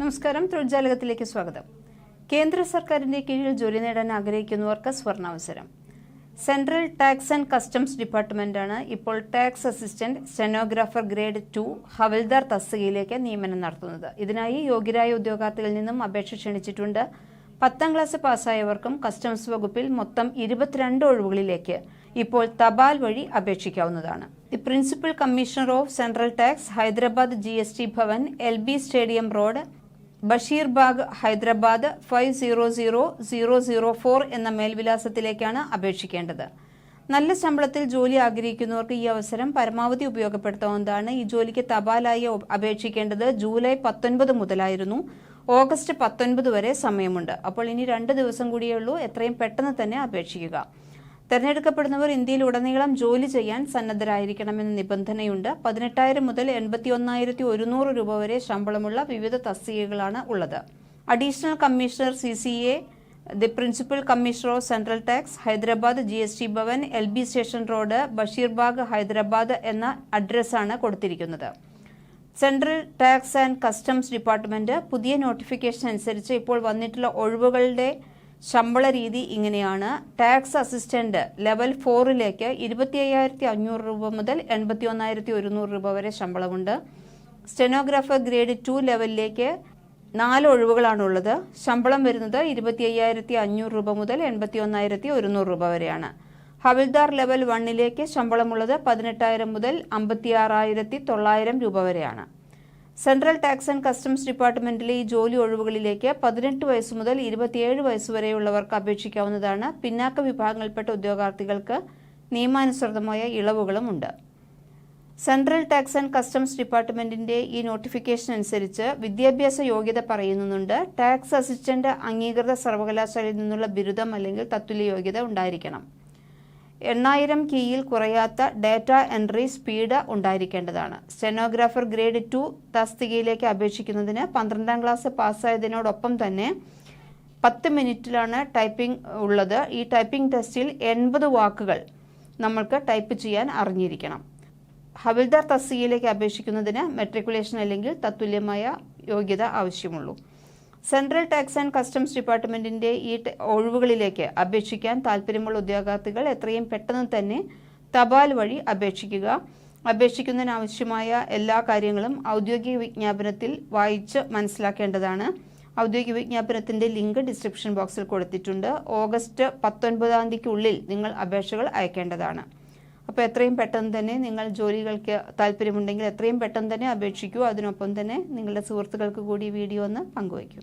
നമസ്കാരം. തൊഴിൽജാലകത്തിലേക്ക് സ്വാഗതം. കേന്ദ്ര സർക്കാരിന്റെ കീഴിൽ ജോലി നേടാൻ ആഗ്രഹിക്കുന്നവർക്ക് സ്വർണാവസരം central tax and customs department ആണ് ഇപ്പോൾ tax assistant stenographer grade two havildar തസ്തികയിലേക്ക് നിയമനം നടത്തുന്നത്. ഇതിനായി യോഗ്യരായ ഉദ്യോഗാർത്ഥികളിൽ നിന്നും അപേക്ഷ ക്ഷണിച്ചിട്ടുണ്ട്. പത്താം ക്ലാസ് പാസ്സായവർക്കും കസ്റ്റംസ് വകുപ്പിൽ മൊത്തം ഇരുപത്തിരണ്ട് ഒഴിവുകളിലേക്ക് ഇപ്പോൾ തപാൽ വഴി അപേക്ഷിക്കാവുന്നതാണ്. The principal commissioner of central tax Hyderabad G Bhavan L stadium road Basheerbagh Hyderabad five zero zero zero zero four എന്ന മേൽവിലാസത്തിലേക്കാണ് അപേക്ഷിക്കേണ്ടത്. നല്ല ശമ്പളത്തിൽ ജോലി ആഗ്രഹിക്കുന്നവർക്ക് ഈ അവസരം പരമാവധി ഉപയോഗപ്പെടുത്താവുന്നതാണ്. ഈ ജോലിക്ക് തപാലായി അപേക്ഷിക്കേണ്ടത് ജൂലൈ പത്തൊൻപത് മുതലായിരുന്നു. ഓഗസ്റ്റ് പത്തൊൻപത് വരെ സമയമുണ്ട്. അപ്പോൾ ഇനി രണ്ട് ദിവസം കൂടിയേ ഉള്ളൂ. എത്രയും പെട്ടെന്ന് തന്നെ അപേക്ഷിക്കുക. തെരഞ്ഞെടുക്കപ്പെടുന്നവർ ഇന്ത്യയിൽ ഉടനീളം ജോലി ചെയ്യാൻ സന്നദ്ധരായിരിക്കണമെന്ന നിബന്ധനയുണ്ട്. പതിനെട്ടായിരം മുതൽ എൺപത്തി ഒന്നായിരത്തി ഒരുന്നൂറ് രൂപ വരെ ശമ്പളമുള്ള വിവിധ തസ്തികകളാണ് ഉള്ളത്. Additional commissioner C C A the principal commissioner of central tax Hyderabad G S T Bhavan L B station road Basheerbagh Hyderabad എന്ന അഡ്രസ്സാണ് കൊടുത്തിരിക്കുന്നത്. Central tax and customs department പുതിയ നോട്ടിഫിക്കേഷൻ അനുസരിച്ച് ഇപ്പോൾ വന്നിട്ടുള്ള ഒഴിവുകളുടെ ശമ്പള രീതി ഇങ്ങനെയാണ്. ടാക്സ് അസിസ്റ്റന്റ് ലെവൽ ഫോറിലേക്ക് ഇരുപത്തി അയ്യായിരത്തി അഞ്ഞൂറ് രൂപ മുതൽ എൺപത്തി ഒന്നായിരത്തി ഒരുന്നൂറ് രൂപ വരെ ശമ്പളമുണ്ട്. സ്റ്റെനോഗ്രാഫർ ഗ്രേഡ് ടു ലെവലിലേക്ക് നാല് ഒഴിവുകളാണുള്ളത്. ശമ്പളം വരുന്നത് ഇരുപത്തി അയ്യായിരത്തി അഞ്ഞൂറ് രൂപ മുതൽ എൺപത്തി ഒന്നായിരത്തി ഒരുന്നൂറ് രൂപ വരെയാണ്. ഹവിൽദാർ ലെവൽ വണ്ണിലേക്ക് ശമ്പളമുള്ളത് പതിനെട്ടായിരം മുതൽ അമ്പത്തി ആറായിരത്തി തൊള്ളായിരം രൂപ വരെയാണ്. സെൻട്രൽ ടാക്സ് ആൻഡ് കസ്റ്റംസ് ഡിപ്പാർട്ട്മെന്റിലെ ഈ ജോലി ഒഴിവുകളിലേക്ക് പതിനെട്ട് വയസ്സ് മുതൽ ഇരുപത്തിയേഴ് വയസ്സ് വരെയുള്ളവർക്ക് അപേക്ഷിക്കാവുന്നതാണ്. പിന്നാക്ക വിഭാഗങ്ങളിൽപ്പെട്ട ഉദ്യോഗാർത്ഥികൾക്ക് നിയമാനുസൃതമായ ഇളവുകളും ഉണ്ട്. സെൻട്രൽ ടാക്സ് ആൻഡ് കസ്റ്റംസ് ഡിപ്പാർട്ട്മെന്റിന്റെ ഈ നോട്ടിഫിക്കേഷൻ അനുസരിച്ച് വിദ്യാഭ്യാസ യോഗ്യത പറയുന്നുണ്ട്. ടാക്സ് അസിസ്റ്റന്റ് അംഗീകൃത സർവകലാശാലയിൽ നിന്നുള്ള ബിരുദം അല്ലെങ്കിൽ തത്തുല്യ യോഗ്യത ഉണ്ടായിരിക്കണം. എണ്ണായിരം കീയിൽ കുറയാത്ത ഡാറ്റ എൻട്രി സ്പീഡ് ഉണ്ടായിരിക്കേണ്ടതാണ്. സ്റ്റെനോഗ്രാഫർ ഗ്രേഡ് ടു തസ്തികയിലേക്ക് അപേക്ഷിക്കുന്നതിന് പന്ത്രണ്ടാം ക്ലാസ് പാസ്സായതിനോടൊപ്പം തന്നെ പത്ത് മിനിറ്റിലാണ് ടൈപ്പിംഗ് ഉള്ളത്. ഈ ടൈപ്പിംഗ് ടെസ്റ്റിൽ എൺപത് വാക്കുകൾ നമ്മൾക്ക് ടൈപ്പ് ചെയ്യാൻ അറിഞ്ഞിരിക്കണം. ഹവിൽദാർ തസ്തികയിലേക്ക് അപേക്ഷിക്കുന്നതിന് മെട്രിക്കുലേഷൻ അല്ലെങ്കിൽ തത്തുല്യമായ യോഗ്യത ആവശ്യമുള്ളൂ. സെൻട്രൽ ടാക്സ് ആൻഡ് കസ്റ്റംസ് ഡിപ്പാർട്ട്മെന്റിന്റെ ഈ ഒഴിവുകളിലേക്ക് അപേക്ഷിക്കാൻ താല്പര്യമുള്ള ഉദ്യോഗാർത്ഥികൾ എത്രയും പെട്ടെന്ന് തന്നെ തപാൽ വഴി അപേക്ഷിക്കുക. അപേക്ഷിക്കുന്നതിനാവശ്യമായ എല്ലാ കാര്യങ്ങളും ഔദ്യോഗിക വിജ്ഞാപനത്തിൽ വായിച്ച് മനസ്സിലാക്കേണ്ടതാണ്. ഔദ്യോഗിക വിജ്ഞാപനത്തിന്റെ ലിങ്ക് ഡിസ്ക്രിപ്ഷൻ ബോക്സിൽ കൊടുത്തിട്ടുണ്ട്. ഓഗസ്റ്റ് പത്തൊൻപതാം തീയതിക്കുള്ളിൽ നിങ്ങൾ അപേക്ഷകൾ അയക്കേണ്ടതാണ്. അപ്പോൾ എത്രയും പെട്ടെന്ന് തന്നെ നിങ്ങൾ ജോലികൾക്ക് താല്പര്യമുണ്ടെങ്കിൽ എത്രയും പെട്ടെന്ന് തന്നെ അപേക്ഷിക്കൂ. അതിനൊപ്പം തന്നെ നിങ്ങളുടെ സുഹൃത്തുക്കൾക്ക് കൂടി വീഡിയോ ഒന്ന് പങ്കുവയ്ക്കൂ.